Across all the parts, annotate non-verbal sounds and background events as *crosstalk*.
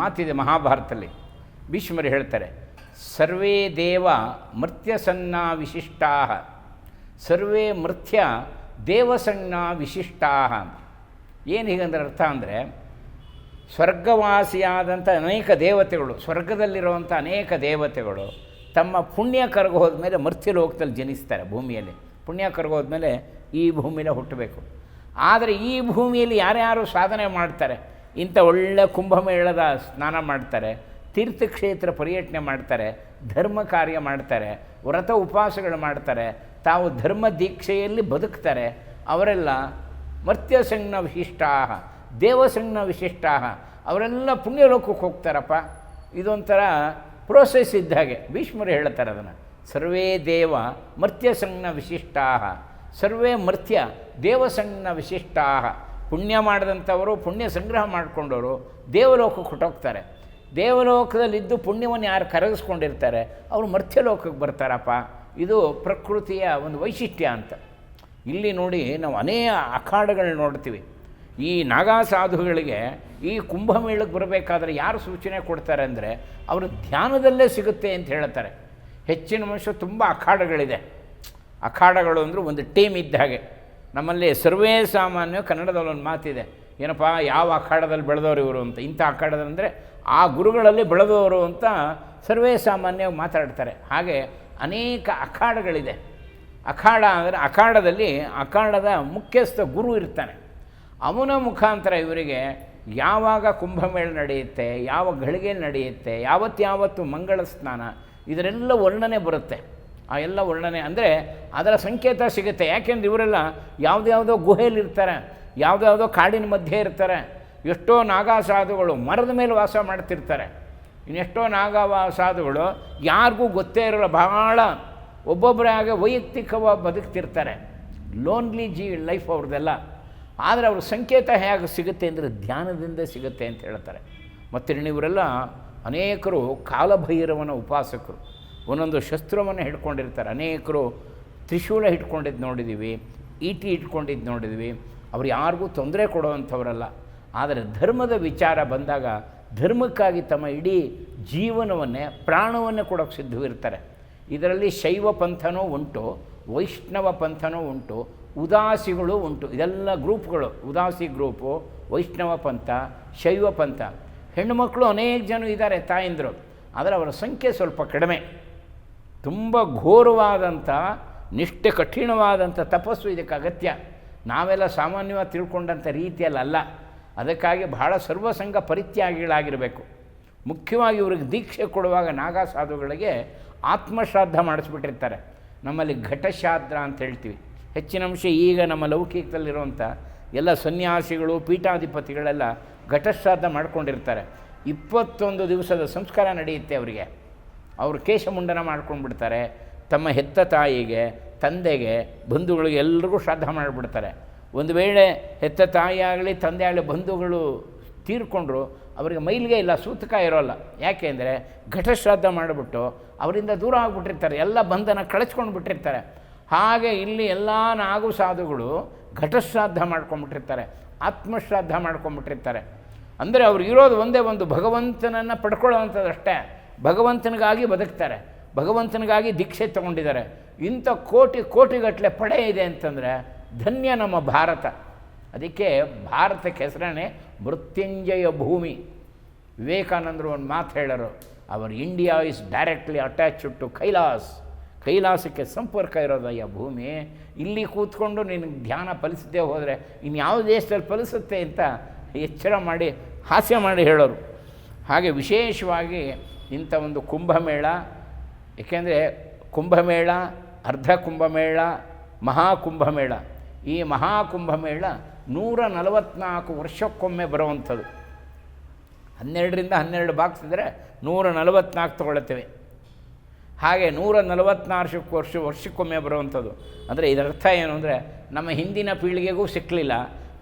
ಮಾತಿದೆ ಮಹಾಭಾರತದಲ್ಲಿ. ಭೀಷ್ಮರು ಹೇಳ್ತಾರೆ, ಸರ್ವೇ ದೇವ ಮೃತ್ಯಸನ್ನ ವಿಶಿಷ್ಟಾ ಸರ್ವೇ ಮೃತ್ಯ ದೇವಸಣ್ಣ ವಿಶಿಷ್ಟಾ ಏನು ಹೀಗಂದ್ರೆ ಅರ್ಥ ಅಂದರೆ, ಸ್ವರ್ಗವಾಸಿಯಾದಂಥ ಅನೇಕ ದೇವತೆಗಳು, ಸ್ವರ್ಗದಲ್ಲಿರುವಂಥ ಅನೇಕ ದೇವತೆಗಳು ತಮ್ಮ ಪುಣ್ಯ ಕರಗೋದ ಮೇಲೆ ಮರ್ತ್ಯಲೋಕದಲ್ಲಿ ಜನಿಸ್ತಾರೆ ಭೂಮಿಯಲ್ಲಿ. ಪುಣ್ಯ ಕರಗೋದ್ಮೇಲೆ ಈ ಭೂಮಿನ ಹುಟ್ಟಬೇಕು. ಆದರೆ ಈ ಭೂಮಿಯಲ್ಲಿ ಯಾರ್ಯಾರು ಸಾಧನೆ ಮಾಡ್ತಾರೆ? ಇಂಥ ಒಳ್ಳೆ ಕುಂಭಮೇಳದ ಸ್ನಾನ ಮಾಡ್ತಾರೆ, ತೀರ್ಥಕ್ಷೇತ್ರ ಪರ್ಯಟನೆ ಮಾಡ್ತಾರೆ, ಧರ್ಮ ಕಾರ್ಯ ಮಾಡ್ತಾರೆ, ವ್ರತ ಉಪವಾಸಗಳು ಮಾಡ್ತಾರೆ, ತಾವು ಧರ್ಮ ದೀಕ್ಷೆಯಲ್ಲಿ ಬದುಕ್ತಾರೆ, ಅವರೆಲ್ಲ ಮರ್ತ್ಯಸಂಜ್ಞ ವಿಶಿಷ್ಟಾಹ, ದೇವಸಂಜ್ಞ ವಿಶಿಷ್ಟ ಅವರೆಲ್ಲ ಪುಣ್ಯಲೋಕಕ್ಕೆ ಹೋಗ್ತಾರಪ್ಪ. ಇದೊಂಥರ ಪ್ರೋಸೆಸ್ ಇದ್ದ ಹಾಗೆ. ಭೀಷ್ಮರು ಹೇಳ್ತಾರೆ ಅದನ್ನು. ಸರ್ವೇ ದೇವ ಮರ್ತ್ಯಸಂಜ್ಞ ವಿಶಿಷ್ಟಾಹ, ಸರ್ವೇ ಮರ್ತ್ಯ ದೇವಸಂಜ್ಞ ವಿಶಿಷ್ಟಾ ಪುಣ್ಯ ಮಾಡಿದಂಥವರು, ಪುಣ್ಯ ಸಂಗ್ರಹ ಮಾಡಿಕೊಂಡವರು ದೇವಲೋಕಕ್ಕೆ ಹೊಟ್ಟೋಗ್ತಾರೆ ದೇವಲೋಕದಲ್ಲಿದ್ದು ಪುಣ್ಯವನ್ನು ಯಾರು ಕರಗಿಸ್ಕೊಂಡಿರ್ತಾರೆ, ಅವರು ಮರ್ತ್ಯಲೋಕಕ್ಕೆ ಬರ್ತಾರಪ್ಪ. ಇದು ಪ್ರಕೃತಿಯ ಒಂದು ವೈಶಿಷ್ಟ್ಯ ಅಂತ. ಇಲ್ಲಿ ನೋಡಿ ನಾವು ಅನೇಕ ಅಖಾಡಗಳನ್ನ ನೋಡ್ತೀವಿ. ಈ ನಾಗಾ ಸಾಧುಗಳಿಗೆ ಈ ಕುಂಭಮೇಳಕ್ಕೆ ಬರಬೇಕಾದ್ರೆ ಯಾರು ಸೂಚನೆ ಕೊಡ್ತಾರೆ ಅಂದರೆ ಅವರು ಧ್ಯಾನದಲ್ಲೇ ಸಿಗುತ್ತೆ ಅಂತ ಹೇಳ್ತಾರೆ. ಹೆಚ್ಚಿನ ಮನುಷ್ಯ ತುಂಬ ಅಖಾಡಗಳಿದೆ. ಅಖಾಡಗಳು ಅಂದರೆ ಒಂದು ಟೀಮ್ ಇದ್ದ ಹಾಗೆ. ನಮ್ಮಲ್ಲಿ ಸರ್ವೇ ಸಾಮಾನ್ಯ ಕನ್ನಡದಲ್ಲಿ ಒಂದು ಮಾತಿದೆ. ಏನಪ್ಪ, ಯಾವ ಅಖಾಡದಲ್ಲಿ ಬೆಳೆದವರು ಇವರು ಅಂತ. ಇಂಥ ಅಖಾಡದಲ್ಲಿ ಅಂದರೆ ಆ ಗುರುಗಳಲ್ಲಿ ಬೆಳೆದವರು ಅಂತ ಸರ್ವೇ ಸಾಮಾನ್ಯವಾಗಿ ಮಾತಾಡ್ತಾರೆ. ಹಾಗೆ ಅನೇಕ ಅಖಾಡಗಳಿದೆ. ಅಖಾಡ ಅಂದರೆ ಅಖಾಡದಲ್ಲಿ ಅಖಾಡದ ಮುಖ್ಯಸ್ಥ ಗುರು ಇರ್ತಾನೆ. ಅವನ ಮುಖಾಂತರ ಇವರಿಗೆ ಯಾವಾಗ ಕುಂಭಮೇಳ ನಡೆಯುತ್ತೆ, ಯಾವ ಗಳಿಗೆ ನಡೆಯುತ್ತೆ ಯಾವತ್ತಾವತ್ತು ಮಂಗಳ ಸ್ನಾನ ಇದರೆಲ್ಲ ವರ್ಣನೆ ಬರುತ್ತೆ. ಆ ಎಲ್ಲ ವರ್ಣನೆ ಅಂದರೆ ಅದರ ಸಂಕೇತ ಸಿಗುತ್ತೆ. ಯಾಕೆಂದ್ರೆ ಇವರೆಲ್ಲ ಯಾವುದ್ಯಾವುದೋ ಗುಹೆಯಲ್ಲಿರ್ತಾರೆ ಯಾವುದ್ಯಾವುದೋ ಕಾಡಿನ ಮಧ್ಯೆ ಇರ್ತಾರೆ. ಎಷ್ಟೋ ನಾಗಾ ಸಾಧುಗಳು ಮರದ ಮೇಲೆ ವಾಸ ಮಾಡ್ತಿರ್ತಾರೆ. ಇನ್ನೆಷ್ಟೋ ನಾಗಾ ಸಾಧುಗಳು ಯಾರಿಗೂ ಗೊತ್ತೇ ಇರೋಲ್ಲ, ಬಹಳ ಒಬ್ಬೊಬ್ಬರೇ ಆಗ ವೈಯಕ್ತಿಕವಾಗಿ ಬದುಕ್ತಿರ್ತಾರೆ. ಲೋನ್ಲಿ ಜೀ ಲೈಫ್ ಅವ್ರದ್ದೆಲ್ಲ. ಆದರೆ ಅವ್ರ ಸಂಕೇತ ಹೇಗೆ ಸಿಗುತ್ತೆ ಅಂದರೆ ಧ್ಯಾನದಿಂದ ಸಿಗುತ್ತೆ ಅಂತ ಹೇಳ್ತಾರೆ. ಮತ್ತು ಇವರೆಲ್ಲ ಅನೇಕರು ಕಾಲಭೈರವನ ಉಪಾಸಕರು. ಒಂದೊಂದು ಶಸ್ತ್ರವನ್ನು ಹಿಡ್ಕೊಂಡಿರ್ತಾರೆ. ಅನೇಕರು ತ್ರಿಶೂಲ ಹಿಡ್ಕೊಂಡಿದ್ದು ನೋಡಿದ್ದೀವಿ ಈಟಿ ಇಟ್ಕೊಂಡಿದ್ದು ನೋಡಿದ್ವಿ. ಅವ್ರು ಯಾರಿಗೂ ತೊಂದರೆ ಕೊಡುವಂಥವರಲ್ಲ. ಆದರೆ ಧರ್ಮದ ವಿಚಾರ ಬಂದಾಗ ಧರ್ಮಕ್ಕಾಗಿ ತಮ್ಮ ಇಡೀ ಜೀವನವನ್ನೇ, ಪ್ರಾಣವನ್ನೇ ಕೊಡೋಕೆ ಸಿದ್ಧವಿರ್ತಾರೆ. ಇದರಲ್ಲಿ ಶೈವ ಪಂಥನೂ ಉಂಟು, ವೈಷ್ಣವ ಪಂಥನೂ ಉಂಟು, ಉದಾಸಿಗಳು ಉಂಟು. ಇದೆಲ್ಲ ಗ್ರೂಪ್ಗಳು. ಉದಾಸಿ ಗ್ರೂಪು, ವೈಷ್ಣವ ಪಂಥ, ಶೈವ ಪಂಥ. ಹೆಣ್ಣುಮಕ್ಕಳು ಅನೇಕ ಜನ ಇದ್ದಾರೆ ತಾಯಂದರು. ಆದರೆ ಅವರ ಸಂಖ್ಯೆ ಸ್ವಲ್ಪ ಕಡಿಮೆ. ತುಂಬ ಘೋರವಾದಂಥ, ನಿಷ್ಠೆ ಕಠಿಣವಾದಂಥ ತಪಸ್ಸು ಇದಕ್ಕೆ ಅಗತ್ಯ. ನಾವೆಲ್ಲ ಸಾಮಾನ್ಯವಾಗಿ ತಿಳ್ಕೊಂಡಂಥ ರೀತಿಯಲ್ಲ ಅದಕ್ಕಾಗಿ ಬಹಳ ಸರ್ವಸಂಗ ಪರಿತ್ಯಾಗಿಗಳಾಗಿರಬೇಕು. ಮುಖ್ಯವಾಗಿ ಇವ್ರಿಗೆ ದೀಕ್ಷೆ ಕೊಡುವಾಗ ನಾಗಾ ಸಾಧುಗಳಿಗೆ ಆತ್ಮಶ್ರಾದ್ದ ಮಾಡಿಸ್ಬಿಟ್ಟಿರ್ತಾರೆ. ನಮ್ಮಲ್ಲಿ ಘಟಶ್ರಾದ್ದ ಅಂತ ಹೇಳ್ತೀವಿ. ಹೆಚ್ಚಿನ ಅಂಶ ಈಗ ನಮ್ಮ ಲೌಕಿಕದಲ್ಲಿರುವಂಥ ಎಲ್ಲ ಸನ್ಯಾಸಿಗಳು, ಪೀಠಾಧಿಪತಿಗಳೆಲ್ಲ ಘಟಶ್ರಾದ್ದ ಮಾಡ್ಕೊಂಡಿರ್ತಾರೆ. ಇಪ್ಪತ್ತೊಂದು ದಿವಸದ ಸಂಸ್ಕಾರ ನಡೆಯುತ್ತೆ ಅವರಿಗೆ. ಅವರು ಕೇಶಮುಂಡನ ಮಾಡ್ಕೊಂಡ್ಬಿಡ್ತಾರೆ, ತಮ್ಮ ಹೆತ್ತ ತಾಯಿಗೆ, ತಂದೆಗೆ, ಬಂಧುಗಳಿಗೆ ಎಲ್ರಿಗೂ ಶ್ರಾದ್ದ ಮಾಡಿಬಿಡ್ತಾರೆ. ಒಂದು ವೇಳೆ ಹೆತ್ತ ತಾಯಿ ಆಗಲಿ, ತಂದೆ ಆಗಲಿ ಬಂಧುಗಳು ತೀರ್ಕೊಂಡ್ರು, ಅವರಿಗೆ ಮೈಲಿಗೆ ಇಲ್ಲ ಸೂತಕ ಇರೋಲ್ಲ. ಯಾಕೆ ಅಂದರೆ ಘಟಶ್ರಾದ್ದ ಮಾಡಿಬಿಟ್ಟು ಅವರಿಂದ ದೂರ ಆಗಿಬಿಟ್ಟಿರ್ತಾರೆ, ಎಲ್ಲ ಬಂಧನ ಕಳಿಸ್ಕೊಂಡು ಬಿಟ್ಟಿರ್ತಾರೆ. ಹಾಗೆ ಇಲ್ಲಿ ಎಲ್ಲ ನಾಗು ಸಾಧುಗಳು ಘಟಶ್ರಾದ್ದ ಮಾಡ್ಕೊಂಬಿಟ್ಟಿರ್ತಾರೆ ಆತ್ಮಶ್ರಾದ್ದ ಮಾಡ್ಕೊಂಬಿಟ್ಟಿರ್ತಾರೆ ಅಂದರೆ ಅವ್ರಿಗಿರೋದು ಒಂದೇ ಒಂದು ಭಗವಂತನನ್ನು ಪಡ್ಕೊಳ್ಳೋವಂಥದ್ದಷ್ಟೇ. ಭಗವಂತನಿಗಾಗಿ ಬದುಕ್ತಾರೆ. ಭಗವಂತನಿಗಾಗಿ ದೀಕ್ಷೆ ತಗೊಂಡಿದ್ದಾರೆ. ಇಂಥ ಕೋಟಿ ಕೋಟಿಗಟ್ಟಲೆ ಪಡೆ ಇದೆ ಅಂತಂದರೆ ಧನ್ಯ ನಮ್ಮ ಭಾರತ. ಅದಕ್ಕೆ ಭಾರತಕ್ಕೆ ಹೆಸರೇ ಮೃತ್ಯುಂಜಯ ಭೂಮಿ. ವಿವೇಕಾನಂದರು ಒಂದು ಮಾತು ಹೇಳರು, ಅವರು India is directly attached to Kailash. ಕೈಲಾಸಕ್ಕೆ ಸಂಪರ್ಕ ಇರೋದಯ್ಯ ಭೂಮಿ. ಇಲ್ಲಿ ಕೂತ್ಕೊಂಡು ನಿನಗೆ ಧ್ಯಾನ ಫಲಿಸದೇ ಹೋದರೆ ಇನ್ಯಾವ ಯಾವ ದೇಶದಲ್ಲಿ ಫಲಿಸುತ್ತೆ ಅಂತ ಎಚ್ಚರ ಮಾಡಿ, ಹಾಸ್ಯ ಮಾಡಿ ಹೇಳೋರು. ಹಾಗೆ ವಿಶೇಷವಾಗಿ ಇಂಥ ಒಂದು ಕುಂಭಮೇಳ, ಏಕೆಂದರೆ ಕುಂಭಮೇಳ, ಅರ್ಧ ಕುಂಭಮೇಳ, ಮಹಾಕುಂಭಮೇಳ. ಈ ಮಹಾಕುಂಭಮೇಳ ನೂರ ನಲವತ್ತ್ನಾಲ್ಕು ವರ್ಷಕ್ಕೊಮ್ಮೆ ಬರುವಂಥದ್ದು. ಹನ್ನೆರಡರಿಂದ ಹನ್ನೆರಡು ಬಾಕ್ಸ್ ಇದ್ದರೆ ನೂರ ನಲವತ್ತ್ನಾಲ್ಕು ತೊಗೊಳ್ತೇವೆ ಹಾಗೆ ನೂರ ನಲವತ್ನಾಲ್ಕು ವರ್ಷ, ವರ್ಷಕ್ಕೊಮ್ಮೆ ಬರುವಂಥದ್ದು. ಅಂದರೆ ಇದರ ಅರ್ಥ ಏನು ಅಂದರೆ, ನಮ್ಮ ಹಿಂದಿನ ಪೀಳಿಗೆಗೂ ಸಿಕ್ಕಲಿಲ್ಲ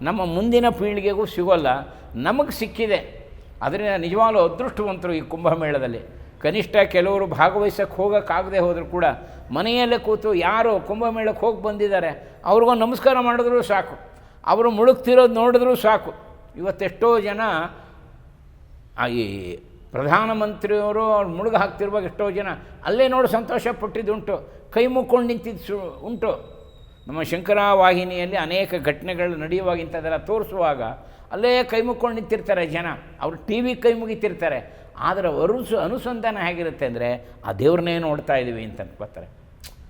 ನಮ್ಮ ಮುಂದಿನ ಪೀಳಿಗೆಗೂ ಸಿಗೋಲ್ಲ, ನಮಗೆ ಸಿಕ್ಕಿದೆ. ಅದರಿಂದ ನಿಜವಾಗಲೂ ಅದೃಷ್ಟವಂತರು ಈ ಕುಂಭಮೇಳದಲ್ಲಿ. ಕನಿಷ್ಠ ಕೆಲವರು ಭಾಗವಹಿಸೋಕ್ಕೆ ಹೋಗೋಕ್ಕಾಗದೆ ಹೋದರೂ ಕೂಡ ಮನೆಯಲ್ಲೇ ಕೂತು ಯಾರು ಕುಂಭಮೇಳಕ್ಕೆ ಹೋಗಿ ಬಂದಿದ್ದಾರೆ, ಅವ್ರಿಗೂ ನಮಸ್ಕಾರ ಮಾಡಿದ್ರೂ ಸಾಕು. ಅವರು ಮುಳುಗ್ತಿರೋದು ನೋಡಿದ್ರೂ ಸಾಕು. ಇವತ್ತೆಷ್ಟೋ ಜನ ಈ ಪ್ರಧಾನಮಂತ್ರಿಯವರು ಅವ್ರು ಮುಳುಗು ಹಾಕ್ತಿರುವಾಗ ಎಷ್ಟೋ ಜನ ಅಲ್ಲೇ ನೋಡಿ ಸಂತೋಷ ಪಟ್ಟಿದ್ದುಂಟು, ಕೈ ಮುಕ್ಕೊಂಡು ನಿಂತಿದ್ದು ಸು ಉಂಟು. ನಮ್ಮ ಶಂಕರ ವಾಹಿನಿಯಲ್ಲಿ ಅನೇಕ ಘಟನೆಗಳು ನಡೆಯುವಾಗ ಇಂಥದ್ದೆಲ್ಲ ತೋರಿಸುವಾಗ ಅಲ್ಲೇ ಕೈ ಮುಕ್ಕೊಂಡು ನಿಂತಿರ್ತಾರೆ ಜನ. ಅವರು ಟಿ ವಿ ಕೈ ಮುಗಿತಿರ್ತಾರೆ. ಆದರೆ ಅರುಸು ಅನುಸಂಧಾನ ಹೇಗಿರುತ್ತೆ ಅಂದರೆ, ಆ ದೇವ್ರನ್ನೇ ನೋಡ್ತಾ ಇದ್ದೀವಿ ಅಂತ ಅನ್ಕೋತಾರೆ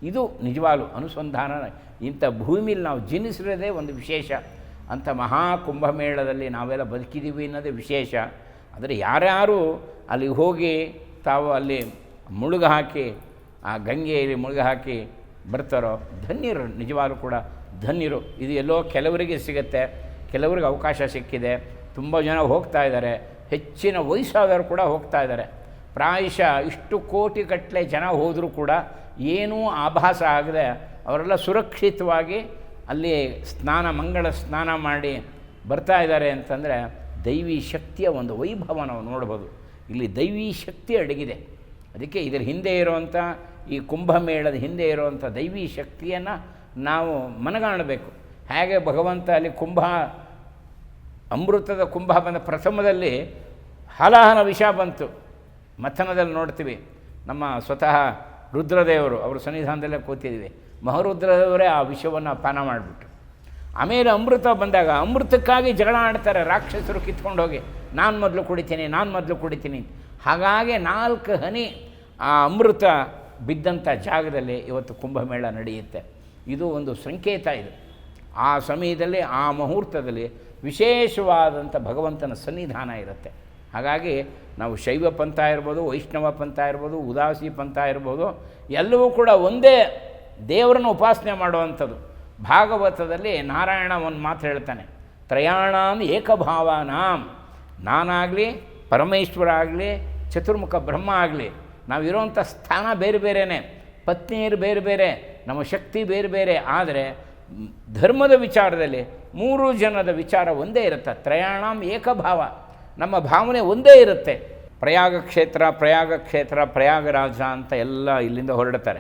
ಇದು ನಿಜವಾಗ್ಲೂ ಅನುಸಂಧಾನ. ಇಂಥ ಭೂಮಿಲಿ ನಾವು ಜೀನಿಸಿರೋದೇ ಒಂದು ವಿಶೇಷ. ಅಂಥ ಮಹಾ ಕುಂಭಮೇಳದಲ್ಲಿ ನಾವೆಲ್ಲ ಬದುಕಿದ್ದೀವಿ ಅನ್ನೋದೇ ವಿಶೇಷ. ಆದರೆ ಯಾರ್ಯಾರು ಅಲ್ಲಿಗೆ ಹೋಗಿ ತಾವು ಅಲ್ಲಿ ಮುಳುಗು ಹಾಕಿ, ಆ ಗಂಗೆಯಲ್ಲಿ ಮುಳುಗು ಹಾಕಿ ಬರ್ತಾರೋ, ಧನ್ಯರು, ನಿಜವಾಗ್ಲೂ ಕೂಡ ಧನ್ಯರು. ಇದು ಎಲ್ಲೋ ಕೆಲವರಿಗೆ ಸಿಗುತ್ತೆ. ಕೆಲವರಿಗೆ ಅವಕಾಶ ಸಿಕ್ಕಿದೆ. ತುಂಬ ಜನ ಹೋಗ್ತಾ ಇದ್ದಾರೆ. ಹೆಚ್ಚಿನ ವಯಸ್ಸಾದವರು ಕೂಡ ಹೋಗ್ತಾ ಇದ್ದಾರೆ. ಪ್ರಾಯಶಃ ಇಷ್ಟು ಕೋಟಿ ಗಟ್ಟಲೆ ಜನ ಹೋದರೂ ಕೂಡ ಏನೂ ಆಭಾಸ ಆಗದೆ ಅವರೆಲ್ಲ ಸುರಕ್ಷಿತವಾಗಿ ಅಲ್ಲಿ ಸ್ನಾನ, ಮಂಗಳ ಸ್ನಾನ ಮಾಡಿ ಬರ್ತಾ ಇದ್ದಾರೆ ಅಂತಂದರೆ ದೈವಿ ಶಕ್ತಿಯ ಒಂದು ವೈಭವ ನಾವು ನೋಡ್ಬೋದು. ಇಲ್ಲಿ ದೈವಿ ಶಕ್ತಿ ಅಡಗಿದೆ. ಅದಕ್ಕೆ ಇದರ ಹಿಂದೆ ಇರುವಂಥ ಈ ಕುಂಭಮೇಳದ ಹಿಂದೆ ಇರುವಂಥ ದೈವಿ ಶಕ್ತಿಯನ್ನು ನಾವು ಮನಗಾಣಬೇಕು. ಹೇಗೆ ಭಗವಂತ ಅಲ್ಲಿ ಕುಂಭ, ಅಮೃತದ ಕುಂಭ ಬಂದ ಪ್ರಥಮದಲ್ಲಿ ಹಲಹನ ವಿಷ ಬಂತು. ಮಥನದಲ್ಲಿ ನೋಡ್ತೀವಿ, ನಮ್ಮ ಸ್ವತಃ ರುದ್ರದೇವರು, ಅವರು ಸನ್ನಿಧಾನದಲ್ಲೇ ಕೂತಿದ್ವಿ. ಮಹರುದ್ರದೇವರೇ ಆ ವಿಷವನ್ನು ಪಾನ ಮಾಡಿಬಿಟ್ರು. ಆಮೇಲೆ ಅಮೃತ ಬಂದಾಗ, ಅಮೃತಕ್ಕಾಗಿ ಜಗಳ ಆಡ್ತಾರೆ, ರಾಕ್ಷಸರು ಕಿತ್ಕೊಂಡು ಹೋಗಿ ನಾನು ಮೊದಲು ಕುಡಿತೀನಿ, ನಾನು ಮೊದಲು ಕುಡಿತೀನಿ ಹಾಗಾಗಿ ನಾಲ್ಕು ಹನಿ ಆ ಅಮೃತ ಬಿದ್ದಂಥ ಜಾಗದಲ್ಲಿ ಇವತ್ತು ಕುಂಭಮೇಳ ನಡೆಯುತ್ತೆ. ಇದು ಒಂದು ಸಂಕೇತ ಇದು. ಆ ಸಮಯದಲ್ಲಿ, ಆ ಮುಹೂರ್ತದಲ್ಲಿ ವಿಶೇಷವಾದಂಥ ಭಗವಂತನ ಸನ್ನಿಧಾನ ಇರುತ್ತೆ. ಹಾಗಾಗಿ ನಾವು ಶೈವ ಪಂಥ ಇರ್ಬೋದು, ವೈಷ್ಣವ ಪಂಥ ಇರ್ಬೋದು, ಉದಾಸಿ ಪಂಥ ಇರ್ಬೋದು, ಎಲ್ಲವೂ ಕೂಡ ಒಂದೇ ದೇವರನ್ನು ಉಪಾಸನೆ ಮಾಡುವಂಥದ್ದು. ಭಾಗವತದಲ್ಲಿ ನಾರಾಯಣ ಒಂದು ಮಾತು ಹೇಳ್ತಾನೆ, ತ್ರಯಾಣಾಂ ಏಕಭಾವಾನಾಂ, ನಾನಾಗಲಿ, ಪರಮೇಶ್ವರ ಆಗಲಿ, ಚತುರ್ಮುಖ ಬ್ರಹ್ಮ ಆಗಲಿ ನಾವಿರೋಂಥ ಸ್ಥಾನ ಬೇರೆ ಬೇರೆಯೇ ಪತ್ನಿಯರು ಬೇರೆ ಬೇರೆ, ನಮ್ಮ ಶಕ್ತಿ ಬೇರೆ ಬೇರೆ, ಆದರೆ ಧರ್ಮದ ವಿಚಾರದಲ್ಲಿ ಮೂರು ಜನದ ವಿಚಾರ ಒಂದೇ ಇರುತ್ತೆ. ತ್ರಯಾಣಾಂ ಏಕಭಾವ. ನಮ್ಮ ಭಾವನೆ ಒಂದೇ ಇರುತ್ತೆ. ಪ್ರಯಾಗ ಕ್ಷೇತ್ರ ಪ್ರಯಾಗ ಕ್ಷೇತ್ರ ಪ್ರಯಾಗರಾಜ ಅಂತ ಎಲ್ಲ ಇಲ್ಲಿಂದ ಹೊರಡ್ತಾರೆ.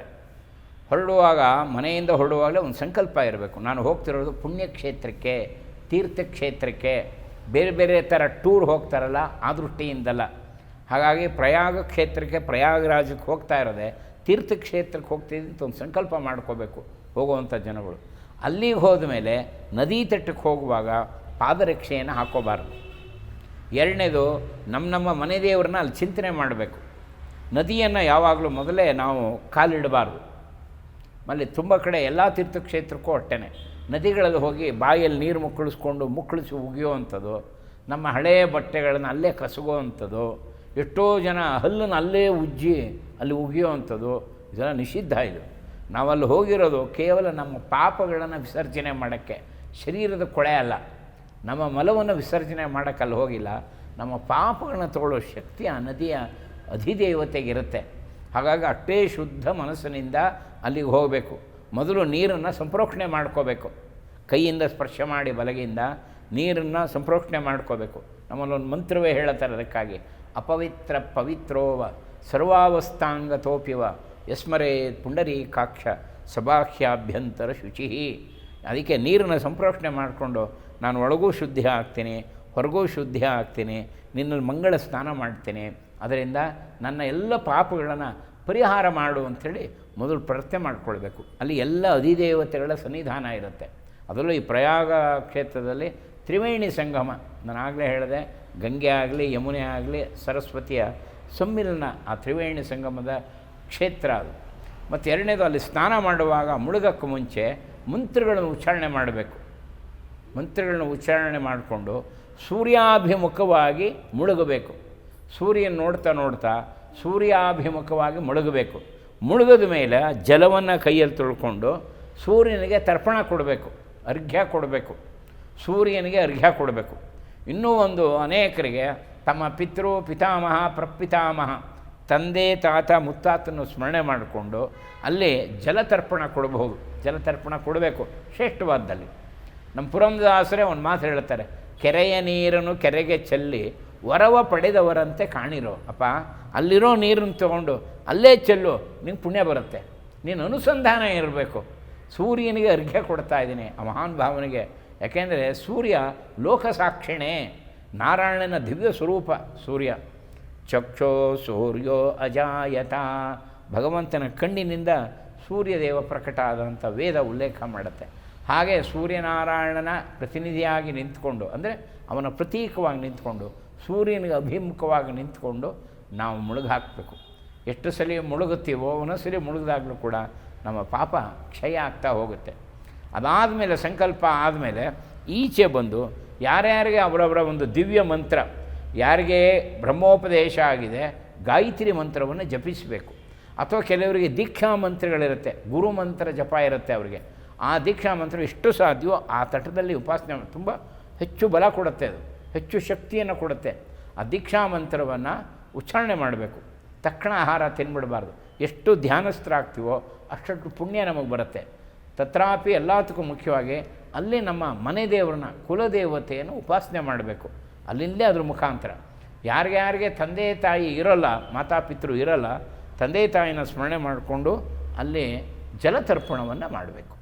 ಹೊರಡುವಾಗ, ಮನೆಯಿಂದ ಹೊರಡುವಾಗಲೇ ಒಂದು ಸಂಕಲ್ಪ ಇರಬೇಕು. ನಾನು ಹೋಗ್ತಿರೋದು ಪುಣ್ಯಕ್ಷೇತ್ರಕ್ಕೆ, ತೀರ್ಥಕ್ಷೇತ್ರಕ್ಕೆ. ಬೇರೆ ಬೇರೆ ಥರ ಟೂರ್ ಹೋಗ್ತಾರಲ್ಲ, ಆ ದೃಷ್ಟಿಯಿಂದಲ್ಲ. ಹಾಗಾಗಿ ಪ್ರಯಾಗ ಕ್ಷೇತ್ರಕ್ಕೆ ಪ್ರಯಾಗರಾಜಕ್ಕೆ ಹೋಗ್ತಾ ಇರೋದೆ, ತೀರ್ಥಕ್ಷೇತ್ರಕ್ಕೆ ಅಂತ ಒಂದು ಸಂಕಲ್ಪ ಮಾಡ್ಕೋಬೇಕು. ಹೋಗುವಂಥ ಜನಗಳು. ಅಲ್ಲಿಗೆ ಹೋದ ಮೇಲೆ ನದಿ ತಟ್ಟಕ್ಕೆ ಹೋಗುವಾಗ ಪಾದರಕ್ಷೆಯನ್ನು ಹಾಕೋಬಾರ್ದು. ಎರಡನೇದು ನಮ್ಮ ನಮ್ಮ ಮನೆ ದೇವ್ರನ್ನ ಅಲ್ಲಿ ಚಿಂತನೆ ಮಾಡಬೇಕು. ನದಿಯನ್ನು ಯಾವಾಗಲೂ ಮೊದಲೇ ನಾವು ಕಾಲಿಡಬಾರ್ದು. ಮಲ್ಲಿ ತುಂಬ ಕಡೆ ಎಲ್ಲ ತೀರ್ಥಕ್ಷೇತ್ರಕ್ಕೂ ಹೊಟ್ಟೆನೆ. ನದಿಗಳಲ್ಲಿ ಹೋಗಿ ಬಾಯಲ್ಲಿ ನೀರು ಮುಕ್ಕಳಿಸ್ಕೊಂಡು ಮುಕ್ಕಳಿಸಿ ಉಗಿಯೋವಂಥದ್ದು, ನಮ್ಮ ಹಳೆಯ ಬಟ್ಟೆಗಳನ್ನು ಅಲ್ಲೇ ಕಸಗುವಂಥದ್ದು, ಎಷ್ಟೋ ಜನ ಹಲ್ಲನ್ನು ಅಲ್ಲೇ ಉಜ್ಜಿ ಅಲ್ಲಿ ಉಗಿಯೋವಂಥದ್ದು, ಇದೆಲ್ಲ ನಿಷಿದ್ಧ ಇದು. ನಾವಲ್ಲಿ ಹೋಗಿರೋದು ಕೇವಲ ನಮ್ಮ ಪಾಪಗಳನ್ನು ವಿಸರ್ಜನೆ ಮಾಡೋಕ್ಕೆ. ಶರೀರದ ಕೊಳೆ ಅಲ್ಲ. ನಮ್ಮ ಮಲವನ್ನು ವಿಸರ್ಜನೆ ಮಾಡೋಕ್ಕೆ ಅಲ್ಲಿ ಹೋಗಿಲ್ಲ. ನಮ್ಮ ಪಾಪಗಳನ್ನ ತಗೊಳ್ಳೋ ಶಕ್ತಿ ಆ ನದಿಯ ಅಧಿದೇವತೆಗಿರುತ್ತೆ. ಹಾಗಾಗಿ ಅಷ್ಟೇ ಶುದ್ಧ ಮನಸ್ಸಿನಿಂದ ಅಲ್ಲಿಗೆ ಹೋಗಬೇಕು. ಮೊದಲು ನೀರನ್ನು ಸಂಪ್ರೋಕ್ಷಣೆ ಮಾಡ್ಕೋಬೇಕು. ಕೈಯಿಂದ ಸ್ಪರ್ಶ ಮಾಡಿ ಬಲಗಿಂದ ನೀರನ್ನು ಸಂಪ್ರೋಕ್ಷಣೆ ಮಾಡ್ಕೋಬೇಕು. ನಮ್ಮಲ್ಲೊಂದು ಮಂತ್ರವೇ ಹೇಳುತ್ತಾರೆ ಅದಕ್ಕಾಗಿ. ಅಪವಿತ್ರ ಪವಿತ್ರೋವ ಸರ್ವಾವಸ್ಥಾಂಗತೋಪಿವ ಯಸ್ಮರೇ ಪುಂಡರೀಕಾಕ್ಷ ಸಭಾಖ್ಯಾಭ್ಯಂತರ ಶುಚಿ. ಅದಕ್ಕೆ ನೀರನ್ನು ಸಂಪ್ರೋಷಣೆ ಮಾಡಿಕೊಂಡು ನಾನು ಒಳಗೂ ಶುದ್ಧಿ ಆಗ್ತೀನಿ, ಹೊರಗೂ ಶುದ್ಧಿ ಆಗ್ತೀನಿ ನಿನ್ನಲ್ಲಿ ಮಂಗಳ ಸ್ನಾನ ಮಾಡ್ತೀನಿ. ಅದರಿಂದ ನನ್ನ ಎಲ್ಲ ಪಾಪಗಳನ್ನು ಪರಿಹಾರ ಮಾಡು ಅಂಥೇಳಿ ಮೊದಲು ಪ್ರಾರ್ಥನೆ ಮಾಡಿಕೊಳ್ಬೇಕು. ಅಲ್ಲಿ ಎಲ್ಲ ಅಧಿದೇವತೆಗಳ ಸನ್ನಿಧಾನ ಇರುತ್ತೆ. ಅದರಲ್ಲೂ ಈ ಪ್ರಯಾಗ ಕ್ಷೇತ್ರದಲ್ಲಿ ತ್ರಿವೇಣಿ ಸಂಗಮ. ನಾನು ಆಗಲೇ ಹೇಳಿದೆ, ಗಂಗೆ ಆಗಲಿ, ಯಮುನೆ ಆಗಲಿ, ಸರಸ್ವತಿಯ ಸಮ್ಮಿಲನ ಆ ತ್ರಿವೇಣಿ ಸಂಗಮದ ಕ್ಷೇತ್ರ ಅದು. ಮತ್ತು ಎರಡನೇದು ಅಲ್ಲಿ ಸ್ನಾನ ಮಾಡುವಾಗ ಮುಳುಗಕ್ಕೆ ಮುಂಚೆ ಮಂತ್ರಗಳನ್ನು ಉಚ್ಚಾರಣೆ ಮಾಡಬೇಕು. ಮಂತ್ರಗಳನ್ನು ಉಚ್ಚಾರಣೆ ಮಾಡಿಕೊಂಡು ಸೂರ್ಯಾಭಿಮುಖವಾಗಿ ಮುಳುಗಬೇಕು. ಸೂರ್ಯನ ನೋಡ್ತಾ ನೋಡ್ತಾ ಸೂರ್ಯಾಭಿಮುಖವಾಗಿ ಮುಳುಗಬೇಕು. ಮುಳುಗದ ಮೇಲೆ ಜಲವನ್ನು ಕೈಯಲ್ಲಿ ತೊಳ್ಕೊಂಡು ಸೂರ್ಯನಿಗೆ ತರ್ಪಣ ಕೊಡಬೇಕು, ಅರ್ಘ್ಯ ಕೊಡಬೇಕು. ಸೂರ್ಯನಿಗೆ ಅರ್ಘ್ಯ ಕೊಡಬೇಕು. ಇನ್ನೂ ಒಂದು ಅನೇಕರಿಗೆ ತಮ್ಮ ಪಿತೃ ಪಿತಾಮಹ ಪ್ರಪಿತಾಮಹ ತಂದೆ, ತಾತ, ಮುತ್ತಾತನ್ನು ಸ್ಮರಣೆ ಮಾಡಿಕೊಂಡು ಅಲ್ಲಿ ಜಲತರ್ಪಣ ಕೊಡಬಹುದು. ಜಲತರ್ಪಣ ಕೊಡಬೇಕು, ಶ್ರೇಷ್ಠವಾದ್ದಲ್ಲಿ. ನಮ್ಮ ಪುರಂದಾಸರೇ ಒಂದು ಮಾತು ಹೇಳ್ತಾರೆ, ಕೆರೆಯ ನೀರನ್ನು ಕೆರೆಗೆ ಚೆಲ್ಲಿ ವರವ ಪಡೆದವರಂತೆ ಕಾಣಿರೋ. ಅಪ್ಪ, ಅಲ್ಲಿರೋ ನೀರನ್ನು ತಗೊಂಡು ಅಲ್ಲೇ ಚೆಲ್ಲು, ನಿಂಗೆ ಪುಣ್ಯ ಬರುತ್ತೆ. ನೀನು ಅನುಸಂಧಾನ ಇರಬೇಕು. ಸೂರ್ಯನಿಗೆ ಅರ್ಘ್ಯ ಕೊಡ್ತಾ ಇದ್ದೀನಿ, ಆ ಮಹಾನ್ ಭಾವನಿಗೆ. ಯಾಕೆಂದರೆ ಸೂರ್ಯ ಲೋಕಸಾಕ್ಷಿಣೆ, ನಾರಾಯಣನ ದಿವ್ಯ ಸ್ವರೂಪ ಸೂರ್ಯ. ಚಕ್ಷೋ ಸೂರ್ಯೋ ಅಜಾಯತ. ಭಗವಂತನ ಕಣ್ಣಿನಿಂದ ಸೂರ್ಯದೇವ ಪ್ರಕಟ ಆದಂಥ ವೇದ ಉಲ್ಲೇಖ ಮಾಡುತ್ತೆ. ಹಾಗೆ ಸೂರ್ಯನಾರಾಯಣನ ಪ್ರತಿನಿಧಿಯಾಗಿ ನಿಂತ್ಕೊಂಡು, ಅಂದರೆ ಅವನ ಪ್ರತೀಕವಾಗಿ ನಿಂತ್ಕೊಂಡು, ಸೂರ್ಯನಿಗೆ ಅಭಿಮುಖವಾಗಿ ನಿಂತ್ಕೊಂಡು ನಾವು ಮುಳುಗಾಕಬೇಕು. ಎಷ್ಟು ಸಲ ಮುಳುಗುತ್ತೀವೋ ಒಂದೊಂದ್ಸಲಿ ಮುಳುಗಿದಾಗಲೂ ಕೂಡ ನಮ್ಮ ಪಾಪ ಕ್ಷಯ ಆಗ್ತಾ ಹೋಗುತ್ತೆ. ಅದಾದಮೇಲೆ ಸಂಕಲ್ಪ ಆದಮೇಲೆ ಈಚೆ ಬಂದು ಯಾರ್ಯಾರಿಗೆ ಅವರವರ ಒಂದು ದಿವ್ಯ ಮಂತ್ರ ಯಾರಿಗೆ ಬ್ರಹ್ಮೋಪದೇಶ ಆಗಿದೆ, ಗಾಯತ್ರಿ ಮಂತ್ರವನ್ನು ಜಪಿಸಬೇಕು. ಅಥವಾ ಕೆಲವರಿಗೆ ದೀಕ್ಷಾ ಮಂತ್ರಗಳಿರುತ್ತೆ ಗುರು ಮಂತ್ರ ಜಪ ಇರುತ್ತೆ ಅವರಿಗೆ. ಆ ದೀಕ್ಷಾ ಮಂತ್ರ ಎಷ್ಟು ಸಾಧ್ಯವೋ ಆ ತಟದಲ್ಲಿ ಉಪಾಸನೆ ತುಂಬ ಹೆಚ್ಚು ಬಲ ಕೊಡುತ್ತೆ ಅದು. ಹೆಚ್ಚು ಶಕ್ತಿಯನ್ನು ಕೊಡುತ್ತೆ. ಆ ದೀಕ್ಷಾ ಮಂತ್ರವನ್ನು ಉಚ್ಚಾರಣೆ ಮಾಡಬೇಕು. ತಕ್ಷಣ ಆಹಾರ ತಿನ್ಬಿಡಬಾರ್ದು. ಎಷ್ಟು ಧ್ಯಾನಸ್ಥರಾಗ್ತೀವೋ ಅಷ್ಟಷ್ಟು ಪುಣ್ಯ ನಮಗೆ ಬರುತ್ತೆ. ತತ್ರಾಪಿ ಎಲ್ಲದಕ್ಕೂ ಮುಖ್ಯವಾಗಿ ಅಲ್ಲಿ ನಮ್ಮ ಮನೆ ದೇವರನ್ನ, ಕುಲದೇವತೆಯನ್ನು ಉಪಾಸನೆ ಮಾಡಬೇಕು. ಅಲ್ಲಿಂದಲೇ ಅದ್ರ ಮುಖಾಂತರ. ಯಾರಿಗೆ ತಂದೆ ತಾಯಿ ಇರೋಲ್ಲ ಮಾತಾಪಿತೃ ಇರೋಲ್ಲ, ತಂದೆ ತಾಯಿನ ಸ್ಮರಣೆ ಮಾಡಿಕೊಂಡು ಅಲ್ಲಿ ಜಲತರ್ಪಣವನ್ನು ಮಾಡಬೇಕು.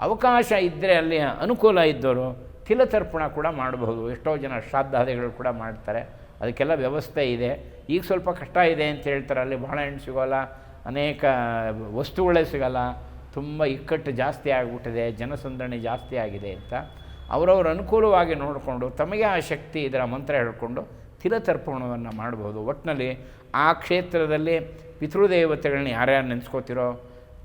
ಅವಕಾಶ ಇದ್ದರೆ ಅಲ್ಲಿ ಅನುಕೂಲ ಇದ್ದವರು ತಿಲತರ್ಪಣ ಕೂಡ ಮಾಡಬಹುದು. ಎಷ್ಟೋ ಜನ ಶ್ರಾದ್ದಾದಿಗಳು ಕೂಡ ಮಾಡ್ತಾರೆ. ಅದಕ್ಕೆಲ್ಲ ವ್ಯವಸ್ಥೆ ಇದೆ. ಈಗ ಸ್ವಲ್ಪ ಕಷ್ಟ ಇದೆ ಅಂತ ಹೇಳ್ತಾರೆ. ಅಲ್ಲಿ ಬಾಳೆಹಣ್ಣು ಸಿಗೋಲ್ಲ. ಅನೇಕ ವಸ್ತುಗಳೇ ಸಿಗೋಲ್ಲ. ತುಂಬ ಇಕ್ಕಟ್ಟು ಜಾಸ್ತಿ ಆಗಿಬಿಟ್ಟಿದೆ. ಜನಸಂದಣಿ ಜಾಸ್ತಿ ಆಗಿದೆ ಅಂತ. ಅವರವ್ರ ಅನುಕೂಲವಾಗಿ ನೋಡಿಕೊಂಡು ತಮಗೆ ಆ ಶಕ್ತಿ ಇದರ ಮಂತ್ರ ಹೇಳಿಕೊಂಡು ತಿಲತರ್ಪಣವನ್ನು ಮಾಡ್ಬೋದು. ಒಟ್ಟಿನಲ್ಲಿ ಆ ಕ್ಷೇತ್ರದಲ್ಲಿ ಪಿತೃದೇವತೆಗಳನ್ನ ಯಾರ್ಯಾರು ನೆನೆಸ್ಕೋತಿರೋ,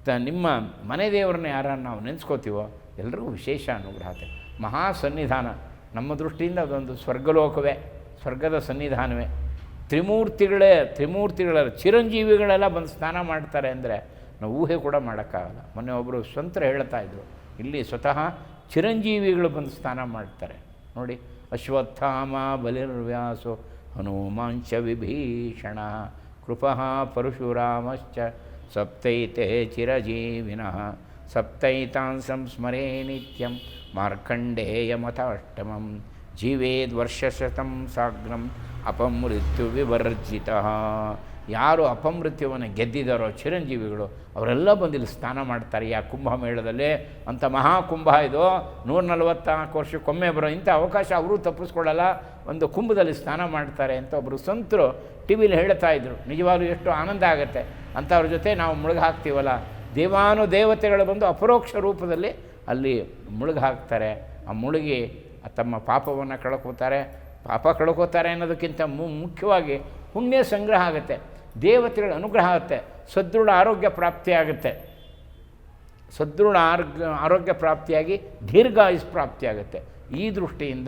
ತ ನಿಮ್ಮ ಮನೆ ದೇವರನ್ನ ಯಾರ್ಯಾರು ನಾವು ನೆನೆಸ್ಕೋತೀವೋ ಎಲ್ರಿಗೂ ವಿಶೇಷ ಅನುಗ್ರಹತೆ ಮಹಾ ಸನ್ನಿಧಾನ. ನಮ್ಮ ದೃಷ್ಟಿಯಿಂದ ಅದೊಂದು ಸ್ವರ್ಗಲೋಕವೇ, ಸ್ವರ್ಗದ ಸನ್ನಿಧಾನವೇ. ತ್ರಿಮೂರ್ತಿಗಳೇ, ತ್ರಿಮೂರ್ತಿಗಳ ಚಿರಂಜೀವಿಗಳೆಲ್ಲ ಬಂದು ಸ್ನಾನ ಮಾಡ್ತಾರೆ ಅಂದರೆ ನಾವು ಊಹೆ ಕೂಡ ಮಾಡೋಕ್ಕಾಗಲ್ಲ. ಮೊನ್ನೆ ಒಬ್ಬರು ಸ್ವಂತ್ರ ಹೇಳ್ತಾ ಇದ್ದರು ಇಲ್ಲಿ ಸ್ವತಃ ಚಿರಂಜೀವಿಗಳು ಬಂದು ಸ್ನಾನ ಮಾಡ್ತಾರೆ. ನೋಡಿ, ಅಶ್ವತ್ಥಾಮ ಬಲಿರ್ವ್ಯಾಸೋ ಹನುಮಾಂಚ ವಿಭೀಷಣ ಕೃಪಃ ಪರಶುರಾಮಶ್ಚ ಸಪ್ತೈತೆ ಚಿರಜೀವಿನಃ ಸಪ್ತೈತಾನ್ ಸಂಸ್ಮರೇ ನಿತ್ಯಂ ಮಾರ್ಕಂಡೇಯಮತಾಷ್ಟಮಂ ಜೀವೇದ್ವರ್ಷಶತಂ ಸಾಗ್ರಂ ಅಪಮೃತ್ಯು ವಿವರ್ಜಿತ ಯಾರು ಅಪಮೃತ್ಯವನ್ನು ಗೆದ್ದಿದ್ದಾರೋ ಚಿರಂಜೀವಿಗಳು, ಅವರೆಲ್ಲ ಬಂದು ಇಲ್ಲಿ ಸ್ನಾನ ಮಾಡ್ತಾರೆ ಯಾ ಕುಂಭಮೇಳದಲ್ಲಿ. ಅಂಥ ಮಹಾಕುಂಭ ಇದು, ನೂರ ನಲವತ್ತ್ನಾಲ್ಕು ವರ್ಷಕ್ಕೊಮ್ಮೆ ಬರೋ ಇಂಥ ಅವಕಾಶ ಅವರೂ ತಪ್ಪಿಸ್ಕೊಳ್ಳಲ್ಲ. ಒಂದು ಕುಂಭದಲ್ಲಿ ಸ್ನಾನ ಮಾಡ್ತಾರೆ ಅಂತ ಒಬ್ಬರು ಸಂತರು ಟಿ ವಿಲಿ ಹೇಳ್ತಾ ಇದ್ರು. ನಿಜವಾಗ್ಲೂ ಎಷ್ಟು ಆನಂದ ಆಗುತ್ತೆ. ಅಂಥವ್ರ ಜೊತೆ ನಾವು ಮುಳುಗಿ ಹಾಕ್ತೀವಲ್ಲ. ದೇವಾನು ದೇವತೆಗಳು ಬಂದು ಅಪರೋಕ್ಷ ರೂಪದಲ್ಲಿ ಅಲ್ಲಿ ಮುಳುಗಿ ಹಾಕ್ತಾರೆ. ಆ ಮುಳುಗಿ ತಮ್ಮ ಪಾಪವನ್ನು ಕಳ್ಕೋತಾರೆ. ಪಾಪ ಕಳ್ಕೋತಾರೆ ಅನ್ನೋದಕ್ಕಿಂತ ಮುಖ್ಯವಾಗಿ ಪುಣ್ಯ ಸಂಗ್ರಹ ಆಗುತ್ತೆ. ದೇವತೆಗಳ ಅನುಗ್ರಹ ಆಗುತ್ತೆ. ಸದೃಢ ಆರೋಗ್ಯ ಪ್ರಾಪ್ತಿಯಾಗುತ್ತೆ. ಸದೃಢ ಆರೋಗ್ಯ ಆರೋಗ್ಯ ಪ್ರಾಪ್ತಿಯಾಗಿ ದೀರ್ಘಾಯುಸ್ ಪ್ರಾಪ್ತಿಯಾಗುತ್ತೆ. ಈ ದೃಷ್ಟಿಯಿಂದ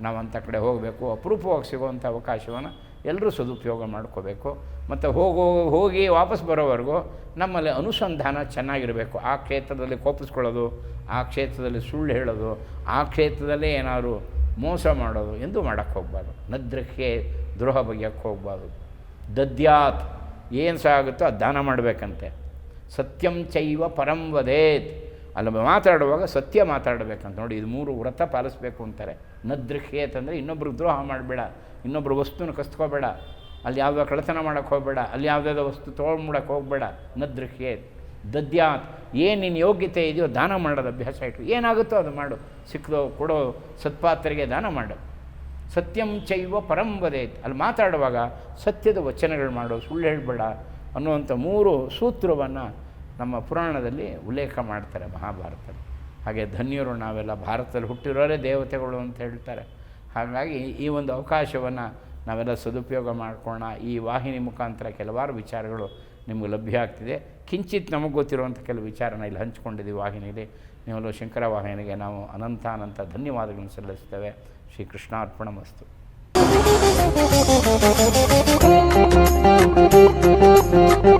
ನಾವು ಅಂಥ ಕಡೆ ಹೋಗಬೇಕು. ಅಪರೂಪವಾಗಿ ಸಿಗುವಂಥ ಅವಕಾಶವನ್ನು ಎಲ್ಲರೂ ಸದುಪಯೋಗ ಮಾಡ್ಕೋಬೇಕು. ಮತ್ತು ಹೋಗೋ, ಹೋಗಿ ವಾಪಸ್ ಬರೋವರೆಗೂ ನಮ್ಮಲ್ಲಿ ಅನುಸಂಧಾನ ಚೆನ್ನಾಗಿರಬೇಕು. ಆ ಕ್ಷೇತ್ರದಲ್ಲಿ ಕೋಪಿಸ್ಕೊಳ್ಳೋದು, ಆ ಕ್ಷೇತ್ರದಲ್ಲಿ ಸುಳ್ಳು ಹೇಳೋದು, ಆ ಕ್ಷೇತ್ರದಲ್ಲೇ ಏನಾದರೂ ಮೋಸ ಮಾಡೋದು, ಎಂದು ಮಾಡೋಕ್ಕೆ ಹೋಗ್ಬಾರ್ದು. ನದ್ರಕ್ಕೆ ದ್ರೋಹ ಬಗೆಯಕ್ಕೆ ಹೋಗಬಾರ್ದು. ದದ್ಯಾತ್. ಏನು ಸಹ ಆಗುತ್ತೋ ಅದು ದಾನ ಮಾಡಬೇಕಂತೆ. ಸತ್ಯಂ ಚೈವ ಪರಂ ವದೇತ್. ಅಲ್ಲಿ ಮಾತಾಡುವಾಗ ಸತ್ಯ ಮಾತಾಡಬೇಕಂತ. ನೋಡಿ, ಇದು ಮೂರು ವ್ರತ ಪಾಲಿಸ್ಬೇಕು ಅಂತಾರೆ. ನದೃಹ್ಯೇತ್ ಅಂದರೆ ಇನ್ನೊಬ್ರಿಗೆ ದ್ರೋಹ ಮಾಡಬೇಡ. ಇನ್ನೊಬ್ರು ವಸ್ತುನ ಕಸ್ಕೋಬೇಡ. ಅಲ್ಲಿ ಯಾವುದೋ ಕಳತನ ಮಾಡೋಕ್ಕೆ ಹೋಗಬೇಡ. ಅಲ್ಲಿ ಯಾವುದಾದ್ರು ವಸ್ತು ತೊಗೊಂಡ್ಬಿಡಕ್ಕೆ ಹೋಗಬೇಡ. ನದೃಹ್ಯೇತ್ ದದ್ಯಾತ್. ಏನು ನಿನ್ನ ಯೋಗ್ಯತೆ ಇದೆಯೋ ದಾನ ಮಾಡೋದು ಅಭ್ಯಾಸ ಇಟ್ಟು ಏನಾಗುತ್ತೋ ಅದು ಮಾಡು. ಸಿಕ್ಕದೋ ಕೊಡೋ ಸತ್ಪಾತ್ರರಿಗೆ ದಾನ ಮಾಡು. ಸತ್ಯಂ ಚೈವ ಪರಂ ವದೇತ್. ಅಲ್ಲಿ ಮಾತಾಡುವಾಗ ಸತ್ಯದ ವಚನಗಳು ಮಾಡೋ ಸುಳ್ಳು ಹೇಳಬೇಡ ಅನ್ನುವಂಥ ಮೂರು ಸೂತ್ರವನ್ನು ನಮ್ಮ ಪುರಾಣದಲ್ಲಿ ಉಲ್ಲೇಖ ಮಾಡ್ತಾರೆ ಮಹಾಭಾರತದಲ್ಲಿ. ಹಾಗೆ ಧನ್ಯರು ನಾವೆಲ್ಲ ಭಾರತದಲ್ಲಿ ಹುಟ್ಟಿರೋರೇ ದೇವತೆಗಳು ಅಂತ ಹೇಳ್ತಾರೆ. ಹಾಗಾಗಿ ಈ ಒಂದು ಅವಕಾಶವನ್ನು ನಾವೆಲ್ಲ ಸದುಪಯೋಗ ಮಾಡಿಕೊಳ್ಳೋಣ. ಈ ವಾಹಿನಿ ಮುಖಾಂತರ ಕೆಲವಾರು ವಿಚಾರಗಳು ನಿಮಗೆ ಲಭ್ಯ ಆಗ್ತಿದೆ. ಕಿಂಚಿತ್ ನಮಗೆ ಗೊತ್ತಿರುವಂಥ ಕೆಲವು ವಿಚಾರನ ಇಲ್ಲಿ ಹಂಚಿಕೊಂಡಿದ್ದೀವಿ ವಾಹಿನಿಯಲ್ಲಿ. ನೀವು ಶಂಕರ ವಾಹಿನಿಗೆ ನಾವು ಅನಂತ ಅನಂತ ಧನ್ಯವಾದಗಳನ್ನು ಸಲ್ಲಿಸ್ತೇವೆ ಶ್ರೀ ಕೃಷ್ಣಾರ್ಪಣ you. *laughs*